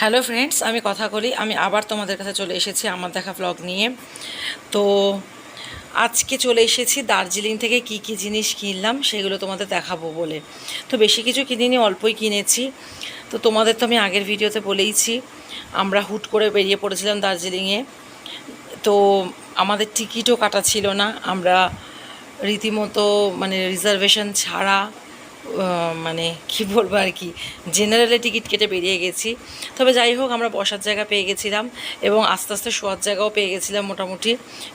Hello friends আমি কথা বলি। আমি আবার তোমাদের কাছে চলে এসেছি আমার দেখা ব্লগ নিয়ে। তো আজকে চলে এসেছি দার্জিলিং থেকে কি কি জিনিস কিনলাম সেগুলো তোমাদের দেখাবো বলে। তো বেশি কিছু কিনিনি, অল্পই কিনেছি। তো তোমাদের তো আমি আগের ভিডিওতে বলেইছি, আমরা হুট করে বেরিয়ে পড়েছিলাম দার্জিলিংয়ে তো আমাদের টিকিটও কাটা ছিল না। আমরা রীতিমতো মানে রিজার্ভেশন ছাড়া মানে কি বলব আর কি জেনারেলে টিকিট কেটে বেরিয়ে গেছি। তবে যাই হোক, আমরা বসার জায়গা পেয়ে গেছিলাম এবং আস্তে আস্তে শোয়ার জায়গাও পেয়ে গেছিলাম মোটামুটি,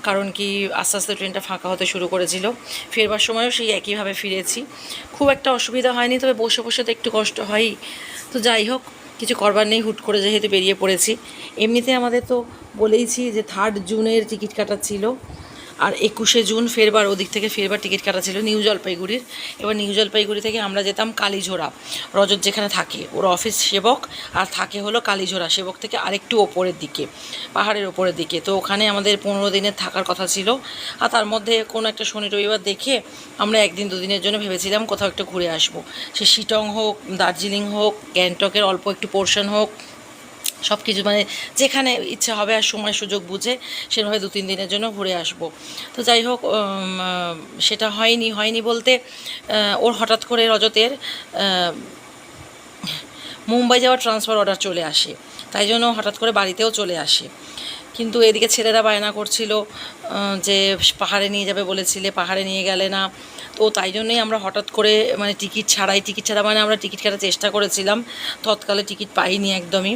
কারণ কি আস্তে আস্তে ট্রেনটা ফাঁকা হতে শুরু করেছিল। ফেরবার সময়ও সেই একইভাবে ফিরেছি। খুব একটা অসুবিধা হয়নি, তবে বসে বসে তো একটু কষ্ট হয়ই। তো যাই হোক, কিছু করবার নেই, হুট করে যেহেতু বেরিয়ে পড়েছি। এমনিতে আমাদের তো বলেইছি যে থার্ড জুনের টিকিট কাটা ছিল। আর একুশে জুন ফেরবার ওদিক থেকে ফেরবার টিকিট কাটা ছিল নিউ জলপাইগুড়ির। এবার নিউ জলপাইগুড়ি থেকে আমরা যেতাম কালীঝোড়া। রজত যেখানে থাকে, ওর অফিস সেবক, আর থাকে হলো কালীঝোড়া সেবক থেকে আরেকটু ওপরের দিকে, পাহাড়ের ওপরের দিকে। তো ওখানে আমাদের পনেরো দিনের থাকার কথা ছিল। আর তার মধ্যে কোনো একটা শনি রবিবার দেখে আমরা একদিন দুদিনের জন্য ভেবেছিলাম কোথাও একটু ঘুরে আসব। সে শিটং হোক, দার্জিলিং হোক, গ্যাংটকের অল্প একটু পোর্শন হোক সব কিছু মানে যেখানে ইচ্ছা হবে আর সময় সুযোগ বুঝে সেভাবে দু তিন দিনের জন্য ঘুরে আসব। তো যাই হোক সেটা হয়নি হয়নি বলতে ওর হঠাৎ করে রজতের মুম্বাই যাওয়ার ট্রান্সফার অর্ডার চলে আসে। তাই জন্য হঠাৎ করে বাড়িতেও চলে আসে। কিন্তু এদিকে ছেলেরা বায়না করছিল যে পাহাড়ে নিয়ে যাবে বলেছিলে, পাহাড়ে নিয়ে গেলে না। তো তাই জন্যই আমরা হঠাৎ করে মানে টিকিট ছাড়াই, টিকিট ছাড়া মানে আমরা টিকিট কাটার চেষ্টা করেছিলাম। তৎকালে টিকিট পাইনি একদমই।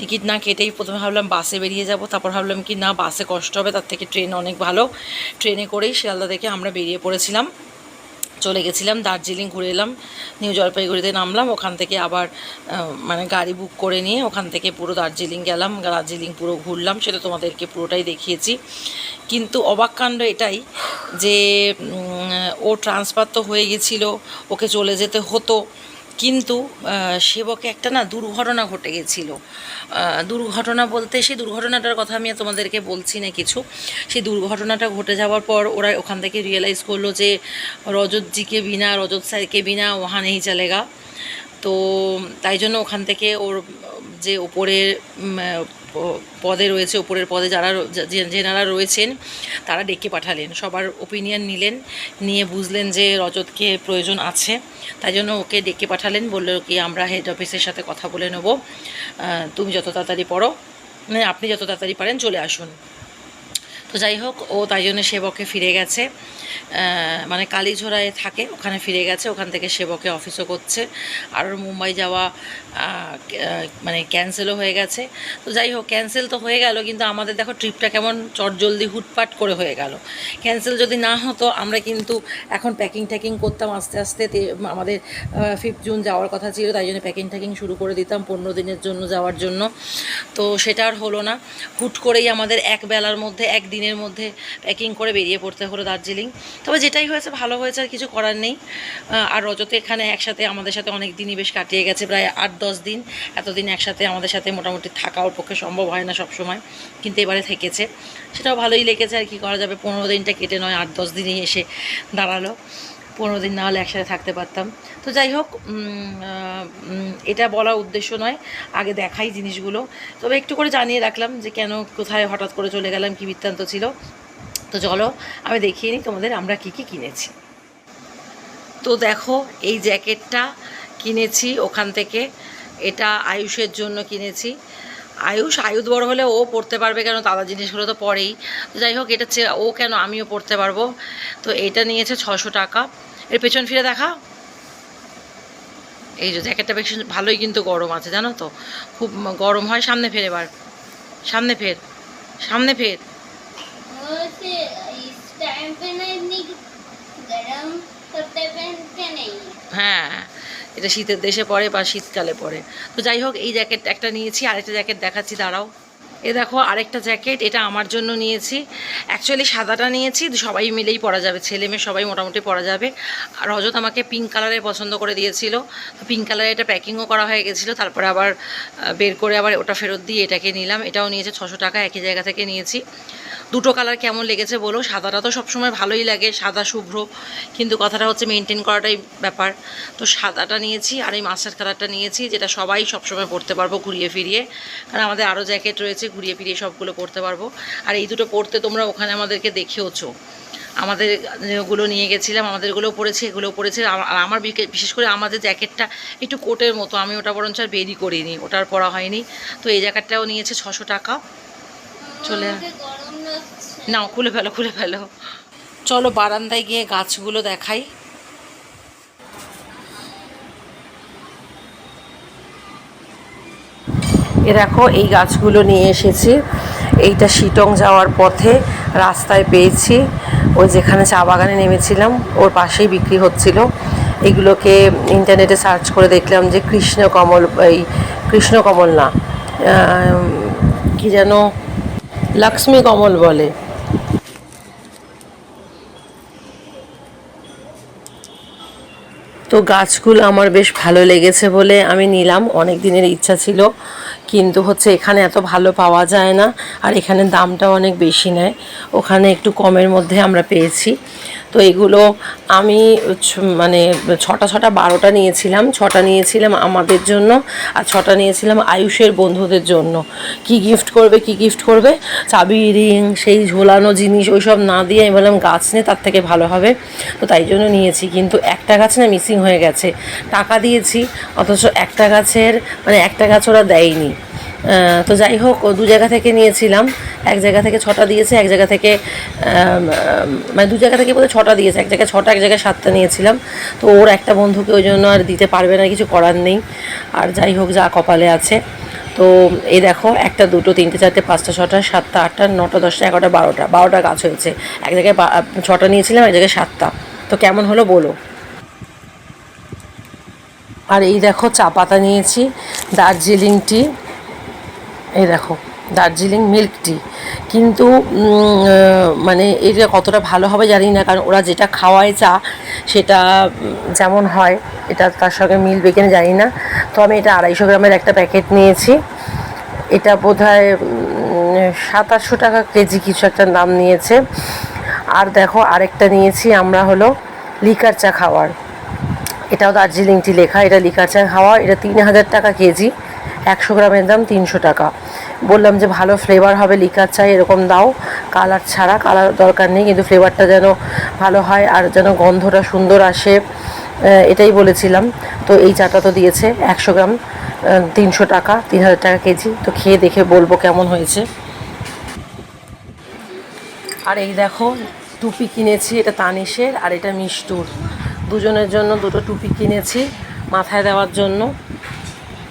টিকিট না কেটেই প্রথমে ভাবলাম বাসে বেরিয়ে যাব, তারপর ভাবলাম কি না, বাসে কষ্ট হবে, তার থেকে ট্রেন অনেক ভালো। ট্রেনে করেই শিয়ালদা থেকে আমরা বেরিয়ে পড়েছিলাম। চলে গেছিলাম দার্জিলিং, ঘুরে এলাম, নিউ জলপাইগুড়িতে নামলাম, ওখান থেকে আবার মানে গাড়ি বুক করে নিয়ে ওখান থেকে পুরো দার্জিলিং গেলাম, দার্জিলিং পুরো ঘুরলাম, সেটা তোমাদেরকে পুরোটাই দেখিয়েছি। কিন্তু অবাক কাণ্ড এটাই যে ও ট্রান্সফার তো হয়ে গেছিল, ওকে চলে যেতে হতো কিন্তু সেবকে একটা না দুর্ঘটনা ঘটে গেছিল। দুর্ঘটনা বলতে সেই দুর্ঘটনাটার কথা আমি তোমাদেরকে বলছি না কিছু। সেই দুর্ঘটনাটা ঘটে যাওয়ার পর ওরা ওখান থেকে রিয়েলাইজ করল যে রজতজিকে বিনা, রজত স্যারকে বিনা ওহা নেই চলেগা। তো তাই জন্য ওখান থেকে ওর যে ওপরের পদে রয়েছে ওপরের পদে যারা যেনারা রয়েছেন, তারা ডেকে পাঠালেন। সবার ওপিনিয়ন নিলেন, নিয়ে বুঝলেন যে রজতকে প্রয়োজন আছে। তাই জন্য ওকে ডেকে পাঠালেন, বলল কি, আমরা হেড অফিসের সাথে কথা বলে নেব। তুমি যত তাড়াতাড়ি পড়ো মানে আপনি যত তাড়াতাড়ি পারেন, চলে আসুন। তো যাই হোক, ও তাই জন্য সেবকে ফিরে গেছে। মানে কালীঝোড়ায় থাকে, ওখানে ফিরে গেছে, ওখান থেকে সেবকে অফিসও করছে। আর মুম্বাই যাওয়া মানে ক্যান্সেলও হয়ে গেছে। তো যাই হোক ক্যান্সেল তো হয়ে গেল, কিন্তু আমাদের দেখো ট্রিপটা কেমন চটজলদি হুটপাট করে হয়ে গেল। ক্যান্সেল যদি না হতো, আমরা কিন্তু এখন প্যাকিং ট্যাকিং করতাম আস্তে আস্তে আমাদের ফিফথ জুন যাওয়ার কথা ছিল, তাই জন্য প্যাকিং ট্যাকিং শুরু করে দিতাম পনেরো দিনের জন্য যাওয়ার জন্য। তো সেটা আর হলো না। হুট করেই আমাদের এক বেলার মধ্যে এক দিনের মধ্যে প্যাকিং করে বেরিয়ে পড়তে হলো দার্জিলিং। তবে যেটাই হয়েছে, ভালো হয়েছে, আর কিছু করার নেই। আর রজতে এখানে একসাথে আমাদের সাথে অনেক দিনই বেশ কাটিয়ে গেছে, প্রায় আট দশ দিন। এতদিন একসাথে আমাদের সাথে মোটামুটি থাকা ওর পক্ষে সম্ভব হয় না সব সময় কিন্তু এবারে থেকেছে। সেটাও ভালোই লেগেছে, আর কি করা যাবে? পনেরো দিনটা কেটে নয়, আট দশ দিনই এসে দাঁড়াল। পনেরো দিন না হলে একসাথে থাকতে পারতাম। তো যাই হোক এটা বলার উদ্দেশ্য নয়, আগে দেখাই জিনিসগুলো। তবে একটু করে জানিয়ে রাখলাম যে কেন কোথায় হঠাৎ করে চলে গেলাম, কী বৃত্তান্ত ছিল। তো চলো, আমি দেখিয়ে নিই তোমাদের আমরা কি কি কিনেছি। তো দেখো, এই জ্যাকেটটা কিনেছি ওখান থেকে। এটা আয়ুষের জন্য কিনেছি। আয়ুষ আয়ুধ বড় হলে ও পড়তে পারবে কেন? দাদা জিনিসগুলো তো পরেই। যাই হোক, এটা ও কেন আমিও পড়তে পারব? তো এটা নিয়েছে ছশো টাকা। এর পেছন ফিরে দেখাও। এই যে জ্যাকেটটা বেশ ভালোই কিন্তু গরম আছে জানো তো? খুব গরম হয় সামনে ফের এবার। সামনে ফের। সামনে ফের। হ্যাঁ এটা শীতের দেশে পড়ে বা শীতকালে পড়ে। তো যাই হোক এই জ্যাকেট একটা নিয়েছি আর একটা জ্যাকেট দেখাচ্ছি দাঁড়াও। এ দেখো আরেকটা জ্যাকেট, এটা আমার জন্য নিয়েছি। অ্যাকচুয়ালি সাদাটা নিয়েছি, সবাই মিলেই পরা যাবে, ছেলে মেয়ে সবাই মোটামুটি পরা যাবে। আর রজত আমাকে পিঙ্ক কালারে পছন্দ করে দিয়েছিল। পিঙ্ক কালারে এটা প্যাকিংও করা হয়ে গেছিল, তারপরে আবার বের করে আবার ওটা ফেরত দিয়ে এটাকে নিলাম। এটাও নিয়েছে ছশো টাকা, একই জায়গা থেকে নিয়েছি। দুটো কালার কেমন লেগেছে বলো? সাদাটা তো সবসময় ভালোই লাগে, সাদা শুভ্র, কিন্তু কথাটা হচ্ছে মেনটেন করাটাই ব্যাপার। তো সাদাটা নিয়েছি আর এই মাস্টার কালারটা নিয়েছি, যেটা সবাই সবসময় পরতে পারব ঘুরিয়ে ফিরিয়ে। কারণ আমাদের আরও জ্যাকেট রয়েছে, ঘুরিয়ে ফিরিয়ে সবগুলো পরতে পারব। আর এই দুটো পরতে তোমরা ওখানে আমাদেরকে দেখেওছো আমাদের ওগুলো নিয়ে গেছিলাম আমাদেরগুলো পরেছে এগুলো পরেছে আর আর আমার বিশেষ করে আমাদের জ্যাকেটটা একটু কোটের মতো, আমি ওটা বরঞ্চ আর বেরি করিনি ওটার পরা হয়নি। তো এই জ্যাকেটটাও নিয়েছে ছশো টাকা। চলে নাও খুলে ফেলো খুলে ফেলো। চলো বারান্দায় গিয়ে গাছগুলো দেখাই। এ দেখো, এই গাছগুলো নিয়ে এসেছি। এইটা শিটং যাওয়ার পথে রাস্তায় পেয়েছি। ওই যেখানে চা বাগানে নেমেছিলাম, ওর পাশেই বিক্রি হচ্ছিল। এগুলোকে ইন্টারনেটে সার্চ করে দেখলাম যে কৃষ্ণ কমল এই কৃষ্ণ কমল না কি যেন লক্ষ্মী কমল বলে। তো গাছগুলো আমার বেশ ভালো লেগেছে বলে আমি নিলাম। অনেক দিনের ইচ্ছা ছিল। কিন্তু হচ্ছে এখানে এত ভালো পাওয়া যায় না, আর এখানে দামটাও অনেক বেশি নেয়। ওখানে একটু কমের মধ্যে আমরা পেয়েছি। তো এগুলো আমি মানে ছটা ছটা বারোটা নিয়েছিলাম, ছটা নিয়েছিলাম আমাদের জন্য আর ছটা নিয়েছিলাম আয়ুষের বন্ধুদের জন্য। কি গিফট করবে, কি গিফট করবে? চাবি রিং সেই ঝোলানো জিনিস ওইসব না দিয়ে আমি বললাম, গাছ নে, তার থেকে ভালো হবে। তো তাই জন্য নিয়েছি, কিন্তু একটা গাছ না মিসিং হয়ে গেছে। টাকা দিয়েছি, অথচ একটা গাছের মানে একটা গাছ ওরা দেয়নি। তো যাই হোক দু জায়গা থেকে নিয়েছিলাম। এক জায়গা থেকে ছটা দিয়েছে, এক জায়গা থেকে মানে দু জায়গা থেকে বোধহয় ছটা দিয়েছে। এক জায়গায় ছটা, এক জায়গায় সাতটা নিয়েছিলাম। তো ওর একটা বন্ধুকে ওই জন্য আর দিতে পারবে না, কিছু করার নেই। আর যাই হোক, যা কপালে আছে। তো এই দেখো, একটা, দুটো, তিনটে, চারটে, পাঁচটা, ছটা, সাতটা, আটটা, নটা, দশটা, এগারোটা, বারোটা। বারোটা গাছ হয়েছে। এক জায়গায় ছটা নিয়েছিলাম, এক জায়গায় সাতটা। তো কেমন হলো বলো? আর এই দেখো, চা পাতা নিয়েছি, দার্জিলিং টি। এই দেখো, দার্জিলিং মিল্ক টি কিন্তু মানে এটা কতটা ভালো হবে জানি না, কারণ ওরা যেটা খাওয়ায় চা, সেটা যেমন হয়, এটা তার সঙ্গে মিলবে কিনা জানি না। তো আমি এটা আড়াইশো গ্রামের একটা প্যাকেট নিয়েছি। এটা বোধ হয় সাতাশশো টাকা কেজি কিছু একটা দাম নিয়েছে। আর দেখো, আরেকটা নিয়েছি আমরা হলো লিকার চা খাওয়ার। এটাও দার্জিলিং টি লেখা, এটা লিকার চা খাওয়া এটা তিন হাজার টাকা কেজি। একশো গ্রামের দাম তিনশো টাকা। বললাম যে ভালো ফ্লেভার হবে লিকার চা এরকম দাও। কালার ছাড়া কালার দরকার নেই, কিন্তু ফ্লেভারটা যেন ভালো হয় আর যেন গন্ধটা সুন্দর আসে এটাই বলেছিলাম। তো এই চাটা তো দিয়েছে একশো গ্রাম তিনশো টাকা, তিন হাজার টাকা কেজি। তো খেয়ে দেখে বলব কেমন হয়েছে। আর এই দেখো, টুপি কিনেছি, এটা তানিশের আর এটা মিষ্টুর। দুজনের জন্য দুটো টুপি কিনেছি মাথায় দেওয়ার জন্য।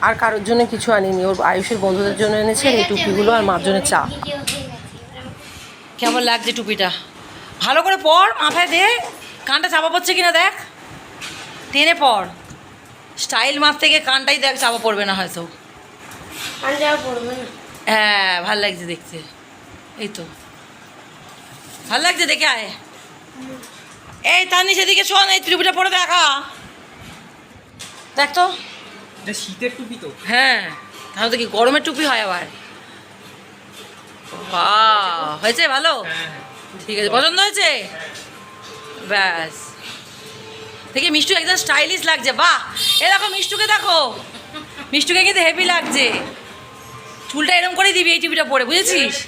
আর কারোর জন্য কিছু আনিনি। ওর আয়ুষের বন্ধুদের জন্য এনেছি এই টুপিগুলো আর মার জন্য চা। কেমন লাগছে টুপিটা? ভালো করে পর মাথায় দে। কানটা চাপা পড়ছে কিনা দেখ। টেনে পর। স্টাইল মারতে গিয়ে কানটাই দেখ চাপা পড়বে না হয়তো। হ্যাঁ ভালো লাগছে দেখতে। এই তো। ভালো লাগছে দেখে আয়। এই তার নিচে দিকে শোন এই ত্রিপুটা পরে দেখা। দেখ তো। শীতের টুপি তো। হ্যাঁ তাহলে তো কি গরমের টুপি হয় আবার? বাহ হয়েছে ভালো? ঠিক আছে পছন্দ হয়েছে? ব্যাস। দেখি মিষ্টু একদম স্টাইলিশ লাগছে বাহ! এ দেখো মিষ্টুকে দেখো। মিষ্টুকে কিন্তু হেভি লাগছে। চুলটা এরম করেই দিবি এই টিভিটা পরে বুঝেছিস?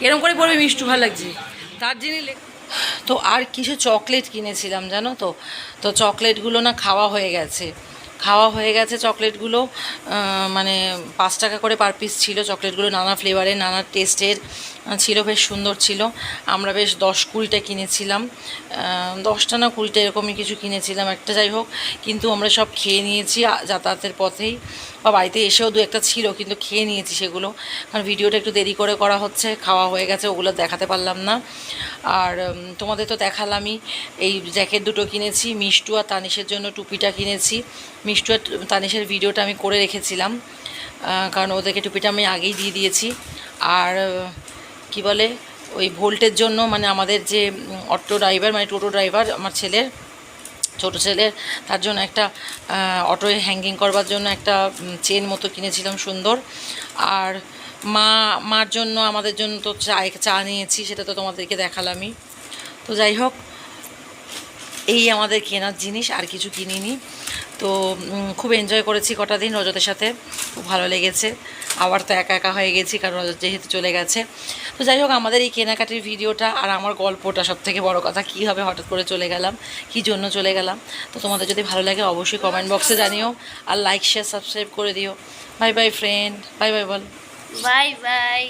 এরম করে পড়বে মিষ্টু ভালো লাগছে। তার যিনি লে- তো আর কিছু চকলেট কিনেছিলাম জানো তো? তো চকলেটগুলো না খাওয়া হয়ে গেছে। খাওয়া হয়ে গেছে চকলেটগুলো মানে পাঁচ টাকা করে পার পিস ছিল। চকলেটগুলো নানা ফ্লেভারের নানা টেস্টের ছিল, বেশ সুন্দর ছিল। আমরা বেশ দশ কুড়িটা কিনেছিলাম। দশটা না কুড়িটা এরকমই কিছু কিনেছিলাম একটা যাই হোক। কিন্তু আমরা সব খেয়ে নিয়েছি যাতায়াতের পথেই। বা বাড়িতে এসেও দু একটা ছিল, কিন্তু খেয়ে নিয়েছি সেগুলো। কারণ ভিডিওটা একটু দেরি করে করা হচ্ছে, খাওয়া হয়ে গেছে, ওগুলো দেখাতে পারলাম না। আর তোমাদের তো দেখালামই, এই জ্যাকেট দুটো কিনেছি, মিষ্টু আর তানিশের জন্য টুপিটা কিনেছি। মিষ্টু আর তানিশের ভিডিওটা আমি করে রেখেছিলাম কারণ ওদেরকে টুপিটা আমি আগেই দিয়ে দিয়েছি। আর, কি বলে, ওই ভোল্টের জন্য মানে আমাদের যে অটো ড্রাইভার মানে টোটো ড্রাইভার, আমার ছেলের ছোটো ছেলের, তার জন্য একটা অটোয় হ্যাঙ্গিং করবার জন্য একটা চেন মতো কিনেছিলাম সুন্দর। আর মা, মার জন্য আমাদের জন্য তো চা চা নিয়েছি, সেটা তো তোমাদেরকে দেখালামই। তো যাই হোক, এই আমাদের কেনার জিনিস, আর কিছু কিনিনি। তো খুব এনজয় করেছি কটা দিন রজতের সাথে, খুব ভালো লেগেছে। আবার তো একা একা হয়ে গেছি, কারণ যেহেতু চলে গেছে। তো যাই হোক, আমাদের এই কেনাকাটির ভিডিওটা আর আমার গল্পটা সব থেকে বড়ো কথা কীভাবে হঠাৎ করে চলে গেলাম, কি জন্য চলে গেলাম, তো তোমাদের যদি ভালো লাগে অবশ্যই কমেন্ট বক্সে জানিও আর লাইক শেয়ার সাবস্ক্রাইব করে দিও। Bye bye friend bye bye বল। Bye bye